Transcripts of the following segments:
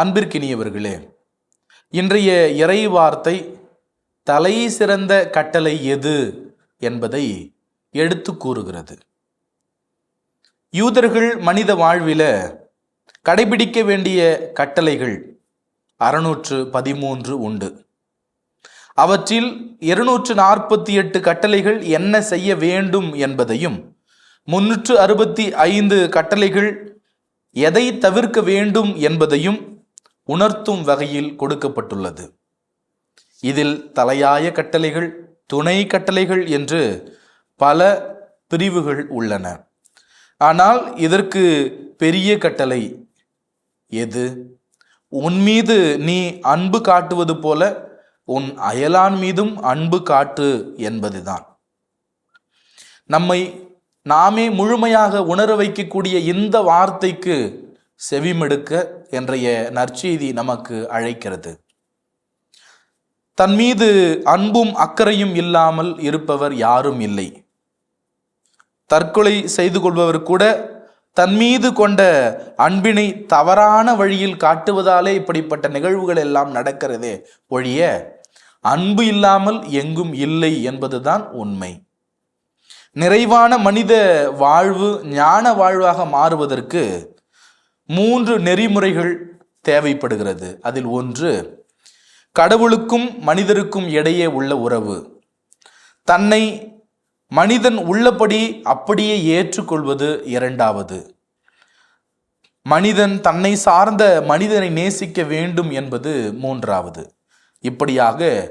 அன்பிற்கினியவர்களே இன்றைய இறை வார்த்தை தலை சிறந்த கட்டளை எது என்பதை எடுத்து கூறுகிறது. யூதர்கள் மனித வாழ்வில் கடைபிடிக்க வேண்டிய கட்டளைகள் அறுநூற்று பதிமூன்று உண்டு. அவற்றில் இருநூற்று நாற்பத்தி எட்டு கட்டளைகள் என்ன செய்ய வேண்டும் என்பதையும் முன்னூற்று அறுபத்தி ஐந்து கட்டளைகள் எதை தவிர்க்க வேண்டும் என்பதையும் உணர்த்தும் வகையில் கொடுக்கப்பட்டுள்ளது. இதில் தலையாய கட்டளைகள் துணை கட்டளைகள் என்று பல பிரிவுகள் உள்ளன. ஆனால் இதற்கு பெரிய கட்டளை எது? உன் மீது நீ அன்பு காட்டுவது போல உன் அயலான் மீதும் அன்பு காட்டு என்பதுதான். நம்மை நாமே முழுமையாக உணர வைக்கக்கூடிய இந்த வார்த்தைக்கு செவிமெடுக்க என்றைய நற்செய்தி நமக்கு அழைக்கிறது. தன் மீது அன்பும் அக்கறையும் இல்லாமல் இருப்பவர் யாரும் இல்லை. தற்கொலை செய்து கொள்பவர் கூட தன் மீது கொண்ட அன்பினை தவறான வழியில் காட்டுவதாலே இப்படிப்பட்ட நிகழ்வுகள் எல்லாம் நடக்கிறதே ஒழிய அன்பு இல்லாமல் எங்கும் இல்லை என்பதுதான் உண்மை. நிறைவான மனித வாழ்வு ஞான வாழ்வாக மாறுவதற்கு மூன்று நெறிமுறைகள் தேவைப்படுகிறது. அதில் ஒன்று கடவுளுக்கும் மனிதருக்கும் இடையே உள்ள உறவு. தன்னை மனிதன் உள்ளபடி அப்படியே ஏற்றுக்கொள்வது இரண்டாவது. மனிதன் தன்னை சார்ந்த மனிதனை நேசிக்க வேண்டும் என்பது மூன்றாவது. இப்படியாக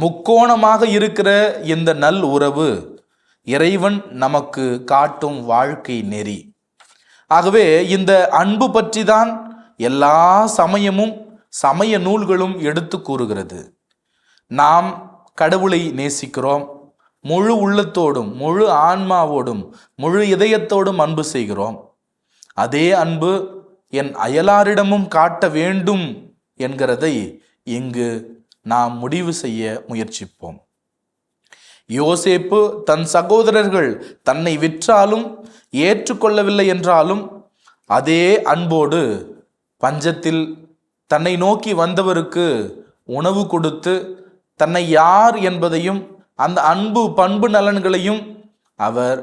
முக்கோணமாக இருக்கிற இந்த நல் உறவு இறைவன் நமக்கு காட்டும் வாழ்க்கை நெறி. ஆகவே இந்த அன்பு பற்றி தான் எல்லா சமயமும் சமய நூல்களும் எடுத்து கூறுகிறது. நாம் கடவுளை நேசிக்கிறோம் முழு உள்ளத்தோடும் முழு ஆன்மாவோடும் முழு இதயத்தோடும் அன்பு செய்கிறோம். அதே அன்பு என் அயலாரிடமும் காட்ட வேண்டும் என்கிறதை இங்கு நாம் முடிவு செய்ய முயற்சிப்போம். யோசேப்பு தன் சகோதரர்கள் தன்னை விற்றாலும் ஏற்றுக்கொள்ளவில்லை என்றாலும் அதே அன்போடு பஞ்சத்தில் தன்னை நோக்கி வந்தவருக்கு உணவு கொடுத்து தன்னை யார் என்பதையும் அந்த அன்பு பண்பு நலன்களையும் அவர்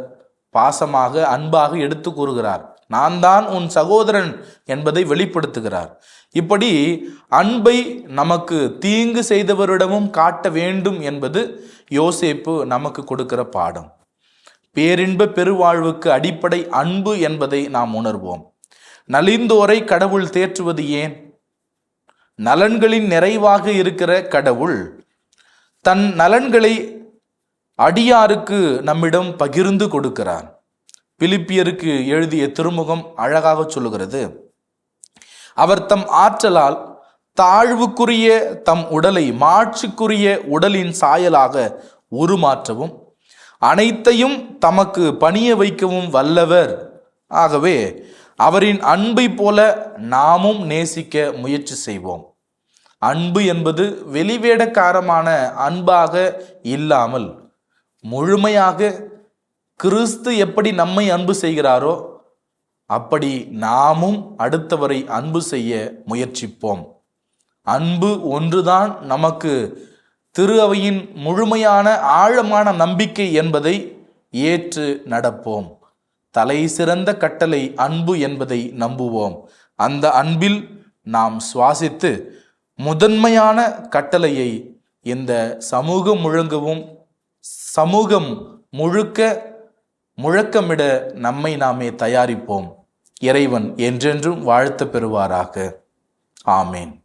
பாசமாக அன்பாக எடுத்து கூறுகிறார். நான் தான் உன் சகோதரன் என்பதை வெளிப்படுத்துகிறார். இப்படி அன்பை நமக்கு தீங்கு செய்தவரிடமும் காட்ட வேண்டும் என்பது யோசேப்பு நமக்கு கொடுக்கிற பாடம். பேரின்ப பெருவாழ்வுக்கு அடிப்படை அன்பு என்பதை நாம் உணர்வோம். நலிந்தோரை கடவுள் தேற்றுவது ஏன்? நலன்களின் நிறைவாக இருக்கிற கடவுள் தன் நலன்களை அடியாருக்கு நம்மிடம் பகிர்ந்து கொடுக்கிறார் பிலிப்பியருக்கு எழுதிய திருமுகம் அழகாக சொல்லுகிறது. அவர் தம் ஆற்றலால் தாழ்வுக்குரிய தம் உடலை மாட்சிக்குரிய உடலின் சாயலாக உருமாற்றவும் அனைத்தையும் தமக்கு பணிய வைக்கவும் வல்லவர். ஆகவே அவரின் அன்பை போல நாமும் நேசிக்க முயற்சி செய்வோம். அன்பு என்பது வெளிவேடக்காரமான அன்பாக இல்லாமல் முழுமையாக கிறிஸ்து எப்படி நம்மை அன்பு செய்கிறாரோ அப்படி நாமும் அடுத்தவரை அன்பு செய்ய முயற்சிப்போம். அன்பு ஒன்றுதான் நமக்கு திரு அவையின் முழுமையான ஆழமான நம்பிக்கை என்பதை ஏற்று நடப்போம். தலை சிறந்த கட்டளை அன்பு என்பதை நம்புவோம். அந்த அன்பில் நாம் சுவாசித்து முதன்மையான கட்டளையை இந்த சமூகம் முழங்கவும் சமூகம் முழுக்க முழக்கமிட நம்மை நாமே தயாரிப்போம். இறைவன் என்றென்றும் வாழ்த்த பெறுவாராக. ஆமேன்.